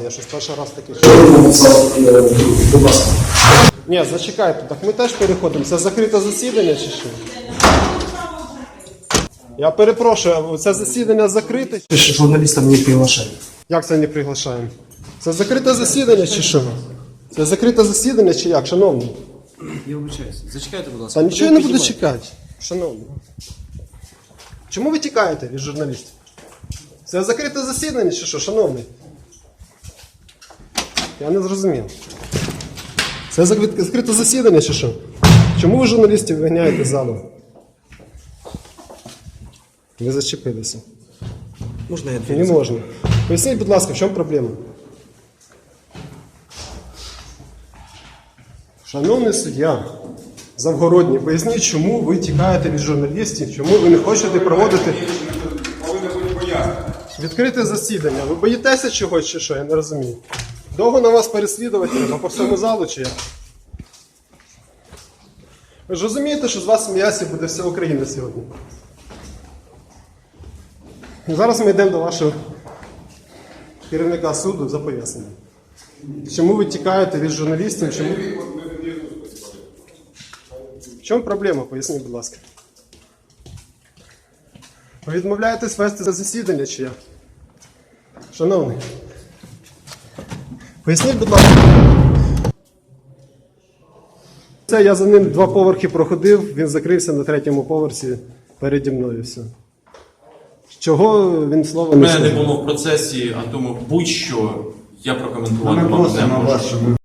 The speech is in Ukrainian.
Я щось перший раз е, будь ласка. Ні, зачекайте, так ми теж переходимо. Це закрите засідання чи що? Я перепрошую, це засідання закрите? Пише, журналістам не приглашають. Як це не приглашаємо? Це закрите засідання чи що? Це закрите засідання чи як, шановний? Я вибачаюся. Зачекайте, будь ласка. Та нічого я не буду чекати, шановний. Чому ви тікаєте від журналістів? Це закрите засідання чи що, шановний? Я не зрозумів. Це закрите засідання чи що? Чому ви журналістів виганяєте з залу? Ви зачепилися. Можна я Не можна. Поясніть, будь ласка, в чому проблема? Шановний суддя, Завгородній, поясніть, чому ви тікаєте від журналістів, чому ви не хочете проводити відкрите засідання. Ви боїтеся чогось чи що, я не розумію. Довго на вас переслідувати треба по всьому залу чи як? Ви ж розумієте, що з вас м'ясі буде вся Україна сьогодні. Зараз ми йдемо до вашого керівника суду за пояснення. Чому ви тікаєте від журналістів? Чому... В чому проблема? Поясніть, будь ласка. Ви відмовляєтесь вести за засідання чи як? Шановний. Поясніть, будь ласка. Це я за ним два поверхи проходив, він закрився на третьому поверсі переді мною. Все. Чого він слово не Мене не було в процесі, а тому будь-що я прокоментувати вам не можу. вас, щоб ви